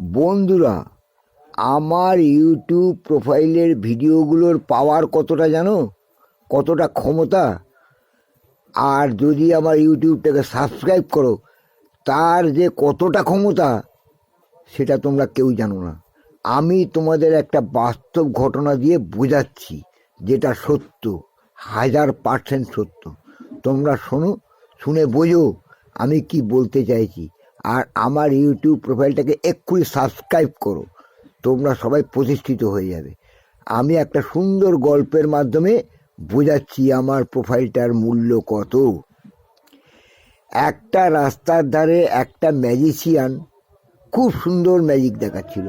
বন্ধুরা, আমার ইউটিউব প্রোফাইলের ভিডিওগুলোর পাওয়ার কতটা জানো? কতটা ক্ষমতা? আর যদি আমার ইউটিউবটাকে সাবস্ক্রাইব করো, তার যে কতটা ক্ষমতা, সেটা তোমরা কেউ জানো না। আমি তোমাদের একটা বাস্তব ঘটনা দিয়ে বোঝাচ্ছি, যেটা সত্য, হাজার পার্সেন্ট সত্য। তোমরা শোনো, শুনে বোঝো, আমি কি বলতে চাইছি। আর আমার ইউটিউব প্রোফাইলটাকে এক্ষুনি সাবস্ক্রাইব করো। তোমরা সবাই প্রতিষ্ঠিত হয়ে যাবে। আমি একটা সুন্দর গল্পের মাধ্যমে বোঝাচ্ছি আমার প্রোফাইলটার মূল্য কত। একটা রাস্তার ধারে একটা ম্যাজিশিয়ান খুব সুন্দর ম্যাজিক দেখাচ্ছিল।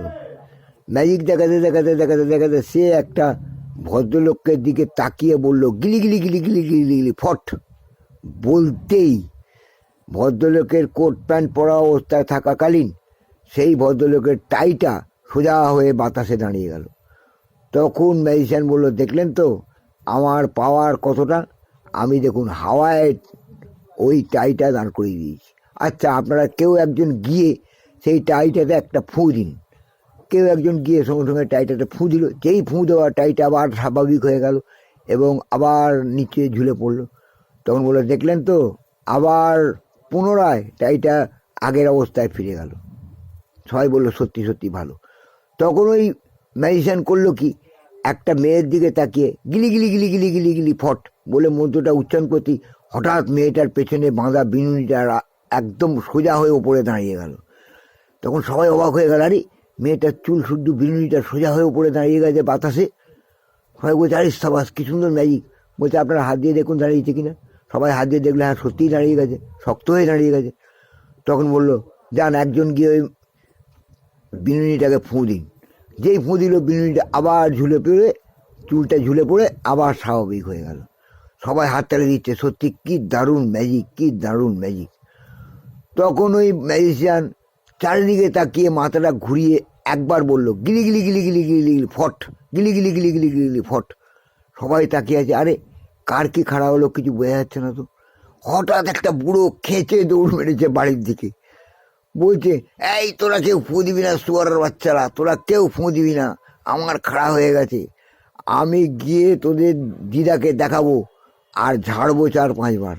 ম্যাজিক দেখাতে দেখাতে দেখাতে দেখাতে সে একটা ভদ্রলোকের দিকে তাকিয়ে বলল, গিলি গিলি গিলি গিলি গিলি গিলি ফট। বলতেই ভদ্রলোকের কোট প্যান্ট পরা অবস্থায় থাকাকালীন সেই ভদ্রলোকের টাইটা সোজা হয়ে বাতাসে দাঁড়িয়ে গেল। তখন ম্যাজিশিয়ান বলল, দেখলেন তো, আমার পাওয়ার কতটা? আমি দেখুন, হাওয়ায় ওই টাইটা দাঁড় করিয়ে দিয়েছি। আচ্ছা আপনারা কেউ একজন গিয়ে সেই টাইটাতে একটা ফু দিন। কেউ একজন গিয়ে সঙ্গে সঙ্গে টাইটাতে ফু দিল। যেই ফু দেওয়া টাইটা আবার স্বাভাবিক হয়ে গেল এবং আবার নিচে ঝুলে পড়ল। তখন বলল, দেখলেন তো, আবার পুনরায় টাইটা আগের অবস্থায় ফিরে গেল। সবাই বলল, সত্যি সত্যি ভালো। তখন ওই ম্যাজিশিয়ান করল কি? একটা মেয়ের দিকে তাকিয়ে গিলি গিলি গিলি গিলি গিলি গিলি, ফট বলে মন্ত্রটা উচ্চারণ করতে হঠাৎ মেয়েটার পেছনে বাঁধা বিনুনিটা একদম সোজা হয়ে ওপরে দাঁড়িয়ে গেল। তখন সবাই অবাক হয়ে গেল, আরে, মেয়েটার চুল শুদ্ধ বিনুনিটা সোজা হয়ে ওপরে দাঁড়িয়ে গেছে বাতাসে? সবাই বলছে, আরে সাবাস, কি সুন্দর ম্যাজিক বলছে, আপনারা হাত দিয়ে দেখুন দাঁড়িয়েছে কিনা? সবাই হাত দিয়ে দেখলে হ্যাঁ সত্যিই দাঁড়িয়ে গেছে শক্ত হয়ে দাঁড়িয়ে গেছে তখন বলল যান একজন গিয়ে ওই বিনুনিটাকে ফুঁ দিন যেই ফুঁ দিল বিনুনিটা আবার ঝুলে পড়ে চুলটা ঝুলে পড়ে আবার স্বাভাবিক হয়ে গেল সবাই হাত তালে দিচ্ছে সত্যি কী দারুণ ম্যাজিক কী দারুণ ম্যাজিক তখন ওই ম্যাজিশিয়ান চারিদিকে তাকিয়ে মাথাটা ঘুরিয়ে একবার বলল গিলি গিলি গিলি গিলি গিলি গিলি ফট গিলি গিলি গিলি গিলি গিলি গিলি ফট সবাই তাকিয়ে আছে আরে কার কি খাড়া হলো কিছু বোঝা যাচ্ছে না তো। হঠাৎ একটা বুড়ো খেঁচে দৌড় মেরেছে বাড়ির দিকে। বলছে, এই, তোরা কেউ ফু দিবি না শুয়ারের বাচ্চারা? তোরা কেউ ফু দিবি না, আমার খাড়া হয়ে গেছে। আমি গিয়ে তোদের দিদাকে দেখাবো আর ঝাড়বো চার পাঁচবার।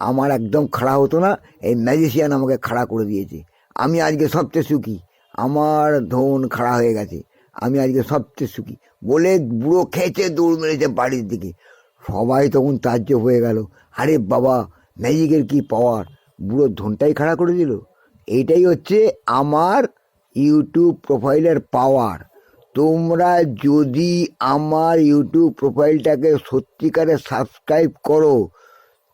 আমার একদম খাড়া হতো না, এই ম্যাজিশিয়ান আমাকে খাড়া করে দিয়েছে। আমি আজকে সবচেয়ে সুখী। আমার ধন খাড়া হয়ে গেছে। আমি আজকে সবচেয়ে সুখী। বলে বুড়ো খেয়েছে দৌড় মেরেছে বাড়ির দিকে। সবাই তখন তাজ্জব হয়ে গেল। আরে বাবা ম্যাজিকের কি পাওয়ার বুড়োর ধনটাই খাড়া করে দিল। এইটাই হচ্ছে আমার ইউটিউব প্রোফাইলের পাওয়ার তোমরা যদি আমার ইউটিউব প্রোফাইলটাকে সত্যিকারে সাবস্ক্রাইব করো,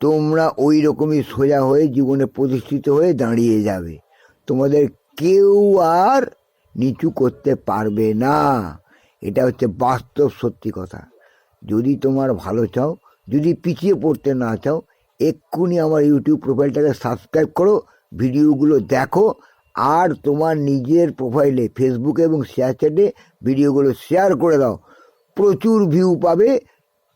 তোমরা ওই রকমই সোজা হয়ে জীবনে প্রতিষ্ঠিত হয়ে দাঁড়িয়ে যাবে। তোমাদের কেউ আর নিচু করতে পারবে না। এটা হচ্ছে বাস্তব সত্যি কথা। যদি তোমার ভালো চাও, যদি পিছিয়ে পড়তে না চাও, এক্ষুনি আমার ইউটিউব প্রোফাইলটাকে সাবস্ক্রাইব করো, ভিডিওগুলো দেখো, আর তোমার নিজের প্রোফাইলে ফেসবুকে এবং চ্যাটে ভিডিওগুলো শেয়ার করে দাও। প্রচুর ভিউ পাবে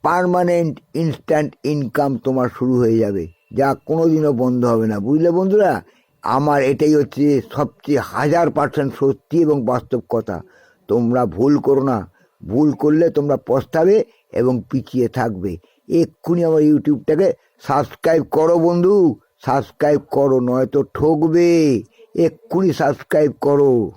পার্মানেন্ট ইনস্ট্যান্ট ইনকাম তোমার শুরু হয়ে যাবে। যা কোনোদিনও বন্ধ হবে না। বুঝলে বন্ধুরা? আমার এটাই হচ্ছে সবচেয়ে হাজার পার্সেন্ট সত্যি এবং বাস্তব কথা। তোমরা ভুল করো না। ভুল করলে তোমরা পস্তাবে এবং পিছিয়ে থাকবে। এক্ষুনি আমার ইউটিউবটাকে সাবস্ক্রাইব করো বন্ধু। সাবস্ক্রাইব করো, নয়তো ঠকবে। এক্ষুনি সাবস্ক্রাইব করো।